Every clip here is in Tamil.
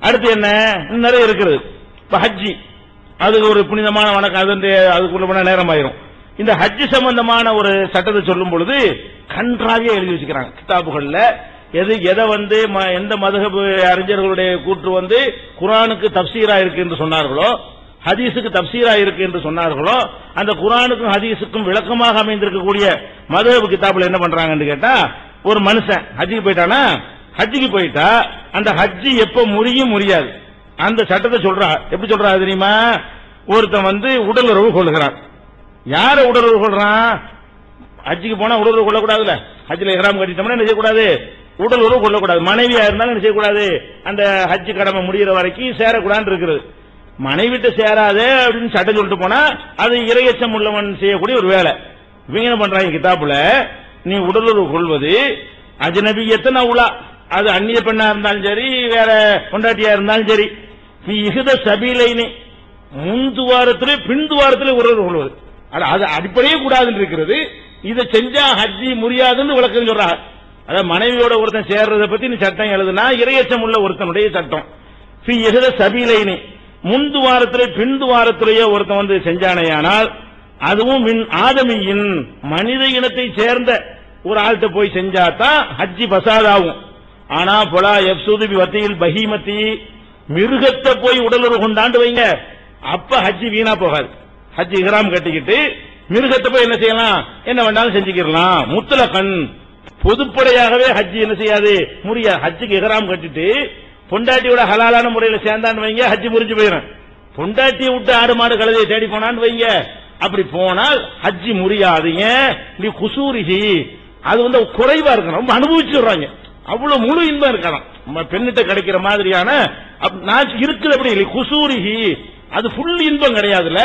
அடுத்து என்ன? நிறைய இருக்குது. இப்ப ஹஜ்ஜி. அதுக்கு ஒரு புனிதமான வணக்கம். அது வந்து அதுக்குள்ள போன நேரம் ஆயிரும் இந்த ஹஜ் சம்பந்தமான ஒரு சட்டத்தை சொல்லும் பொழுது கன்றாவே எழுதி வச்சுக்கிறாங்க. கிதாபுகள்ல எது எதை வந்து ம- எந்த மதகபு அறிஞர்களுடைய கூற்று வந்து குரானுக்கு தப்சீரா இருக்கு என்று சொன்னார்களோ ஹதீஸுக்கு தப்சீரா இருக்கு என்று சொன்னார்களோ அந்த குரானுக்கும் ஹதீஸுக்கும் விளக்கமாக அமைந்திருக்கக்கூடிய மதகபு கிதாபுல என்ன பண்றாங்கன்னு கேட்டா ஒரு மனுஷன் ஹஜ்ஜிக்கு போயிட்டானா? ஹஜ்ஜிக்கு போயிட்டா அந்த ஹஜ்ஜி எப்ப முடியும் முடியாது. அந்த சட்டத்தை சொல்றா எப்படி சொல்றா தெரியுமா? ஒருத்தன் வந்து உடல் உறவு கொள்கிறான். யார உடல் உறவு கொள்றான்? ஹஜ்ஜுக்கு போனா உடல் உறவு கொள்ளக்கூடாதுல ஹஜ்ஜில் இஹ்ராம் கட்டிட்டோம்னா என்ன செய்யக்கூடாது? உடல் உறவு கொள்ளக்கூடாது. மனைவியா இருந்தாலும் என்ன செய்யக்கூடாது? அந்த ஹஜ்ஜு கடமை முடிகிற வரைக்கும் சேரக்கூடாதுன்னு இருக்கிறது மனைவிட்டு சேராதே அப்படின்னு சட்டம் சொல்லிட்டு போனா அது இரையச்சம் உள்ளவன் செய்யக்கூடிய ஒரு வேலை. இவங்க என்ன பண்றாங்க கிதாப்புல நீ உடலுறவு கொள்வது அஜனபியத்தன உலா அது அந்நிய பெண்ணா இருந்தாலும் சரி வேற கொண்டாட்டியா இருந்தாலும் சரி. இகுத சபீலைனே முன் துவாரத்திலே பின் துவாரத்திலே உறவு கொள்வது. அது அது அடிப்படையே கூடாதுன்னு இருக்கிறது. இதை செஞ்சா ஹஜ்ஜி முடியாதுன்னு விளக்கம் சொல்றாங்க. அதாவது மனைவியோட ஒருத்தன் சேர்றதை பத்தி நீ சட்டம் எழுதுனா இரையச்சம் உள்ள ஒருத்தனுடைய சட்டம். ஃபி எஹ்த சபீலைனி முன் துவாரத்திலே பின் துவாரத்திலேயே ஒருத்தன் வந்து செஞ்சானேயானால் அதுவும் மின் ஆதமியின் மனித இனத்தை சேர்ந்த ஒரு ஆள்கிட்ட போய் செஞ்சாதான் ஹஜ்ஜி பசாதாகும். ஆனா பொலா எப்சூது வத்தியில் பஹீமத்தி மிருகத்தை போய் உடலுறவு கொண்டாண்டு வைங்க. அப்ப ஹஜ்ஜி வீணா போகாது. ஹஜ்ஜி இஹ்ராம் கட்டிக்கிட்டு மிருகத்தை போய் என்ன செய்யலாம்? என்ன வேண்டாலும் செஞ்சுக்கிடலாம். முத்தல கண். பொதுப்படையாகவே ஹஜ்ஜி என்ன செய்யாது? முறியா. ஹஜ்ஜுக்கு இஹ்ராம் கட்டிட்டு பொண்டாட்டியோட ஹலாலான முறையில சேர்ந்தான்னு வைங்க ஹஜ்ஜி முறிஞ்சு போயிடும். பொண்டாட்டியை விட்டு ஆடு மாடு கழுதையை தேடி போனான்னு வைங்க. அப்படி போனால் ஹஜ்ஜி முறியாது. ஏன்? நீ குசூரிகி அது வந்து குறைவா இருக்கணும். ரொம்ப அனுபவிச்சுடுறாங்க. அவ்வளவு முழு இன்பம் இருக்கலாம் நம்ம பெண்ணிட்ட கிடைக்கிற மாதிரியான அப்- நான் இருக்குது அப்படி இல்லை குசூரிஹி அது ஃபுல் இன்பம் கிடையாதுல்ல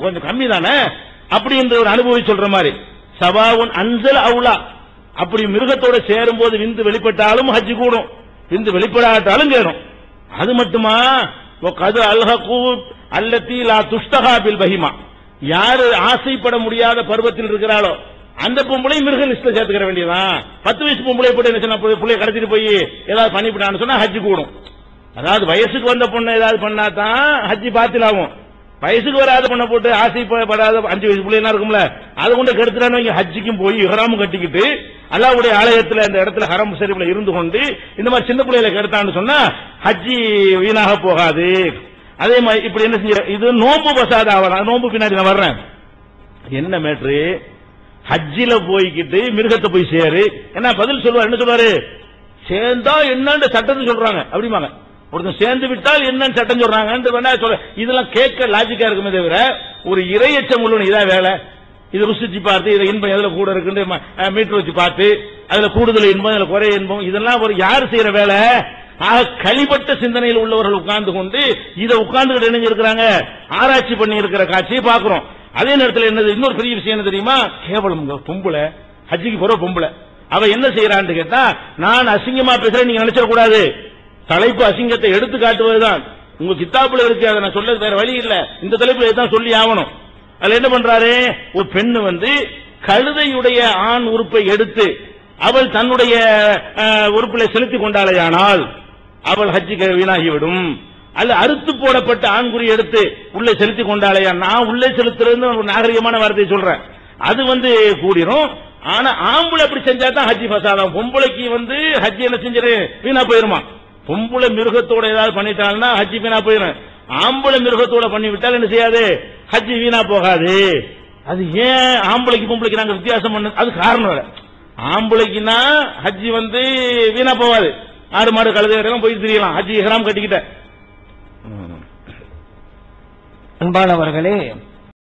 கொஞ்சம் கம்மி தானே அப்படின்ற ஒரு அனுபவி சொல்ற மாதிரி. சபாவுன் அஞ்சல் அவுலா. அப்படி மிருகத்தோட சேரும் போது விந்து வெளிப்பட்டாலும் ஹஜ் கூடும். விந்து வெளிப்படாட்டாலும் கேடும் அது மட்டுமா? கது அல்ஹூ அல்லத்தி லா துஷ்டகா பில் பஹிமா. யாரு ஆசைப்பட முடியாத பருவத்தில் இருக்கிறாளோ அந்த பொம்பளை மிருக லிஸ்ட்ல சேர்த்துக்கிற வேண்டியதான் பத்து வயசு பொம்பளை போட்டு என்ன சொன்னா பிள்ளைய கடத்திட்டு போய் ஏதாவது பண்ணிவிட்டான்னு சொன்னா ஹஜ்ஜி கூடும். அதாவது வயசுக்கு வந்த பொண்ணு ஏதாவது பண்ணா தான் ஹஜ்ஜி பாத்திலாகும். வயசுக்கு வராத பொண்ணை போட்டு ஆசைப்படாத அஞ்சு வயசு பிள்ளைனா இருக்கும்ல அதை கொண்டு கெடுத்துறான்னு வைங்க ஹஜ்ஜிக்கும் போய் இஹ்ராமும் கட்டிக்கிட்டு அல்லாவுடைய ஆலயத்தில் அந்த இடத்துல ஹரம் சரிவில் இருந்து கொண்டு இந்த மாதிரி சின்ன பிள்ளைகளை கெடுத்தான்னு சொன்னா ஹஜ்ஜி வீணாக போகாது. அதே மாதிரி இப்படி என்ன செஞ்ச இது நோம்பு பசாத ஆகலாம் நோம்பு பின்னாடி நான் வர்றேன். என்ன மேட்ரு ஹஜ்ஜில போய்கிட்டு மிருகத்தை போய் சேரு. என்ன பதில் சொல்லுவார் என்ன சொல்லுவாரு? சேர்ந்தா என்னன்னு சட்டத்தை சொல்றாங்க. அப்படிமாங்க ஒருத்தன் சேர்ந்து விட்டால் என்னன்னு சட்டம் சொல்றாங்க சொல்ற இதெல்லாம் கேட்க லாஜிக்கா இருக்குமே தவிர ஒரு இரையச்சம் உள்ள இதான் வேலை? இதை ருசிச்சு பார்த்து இதை இன்பம் எதுல கூட இருக்குன்னு மீட்டர் வச்சு பார்த்து அதுல கூடுதல் இன்பம் அதுல குறைய இன்பம் இதெல்லாம் ஒரு யார் செய்யற வேலை? ஆக கழிப்பட்ட சிந்தனையில் உள்ளவர்கள் உட்கார்ந்து கொண்டு இதை உட்கார்ந்து இணைஞ்சிருக்கிறாங்க. ஆராய்ச்சி பண்ணி இருக்கிற காட்சியை பார்க்கிறோம். அதே நேரத்தில் என்னது இன்னொரு பெரிய விஷயம் என்ன தெரியுமா? கேவலம் இங்க பொம்பளை. ஹஜ்ஜிக்கு போற பொம்பளை. அவ என்ன செய்யறான்னு கேட்டா நான் அசிங்கமா பேசுறேன் நீங்க நினைச்சிடக்கூடாது தலைப்பு அசிங்கத்தை எடுத்து காட்டுவதுதான். உங்க கித்தாப்புல இருக்கு அதை நான் சொல்றது வேற வழி இல்ல. இந்த தலைப்புல தான் சொல்லி ஆகணும். அதுல என்ன பண்றாரு? ஒரு பெண்ணு வந்து கழுதையுடைய ஆண் உறுப்பை எடுத்து அவள் தன்னுடைய உறுப்பில் செலுத்தி செலுத்திக் கொண்டாலேயானால் அவள் ஹஜ்ஜுக்கு வீணாகிவிடும். அல்ல அறுத்து போடப்பட்ட ஆண்குறி எடுத்து உள்ளே செலுத்திக் கொண்டாலேயா நான் உள்ளே செலுத்துறதுன்னு ஒரு நாகரிகமான வார்த்தையை சொல்றேன். அது வந்து கூடிரும். ஆனா ஆம்பளை அப்படி செஞ்சா தான் ஹஜ்ஜி பசாதம் பொம்பளைக்கு வந்து ஹஜ்ஜி என்ன செஞ்சிரு? வீணா போயிருமா? பொம்பளை மிருகத்தோட ஏதாவது பண்ணிட்டாங்கன்னா ஹஜ்ஜி வீணா போயிடும் ஆம்பளை மிருகத்தோட பண்ணி விட்டால் என்ன செய்யாது? ஹஜ்ஜி வீணா போகாது. அது ஏன் ஆம்பளைக்கு பொம்பளைக்கு நாங்க வித்தியாசம் பண்ண? அது காரணம் வேற ஆம்பளைக்குன்னா ஹஜ்ஜி வந்து வீணா போகாது. ஆடு மாடு கழுதை போய் திரியலாம். ஹஜ்ஜி ஹராம் கட்டிக்கிட்ட. அன்பானவர்களே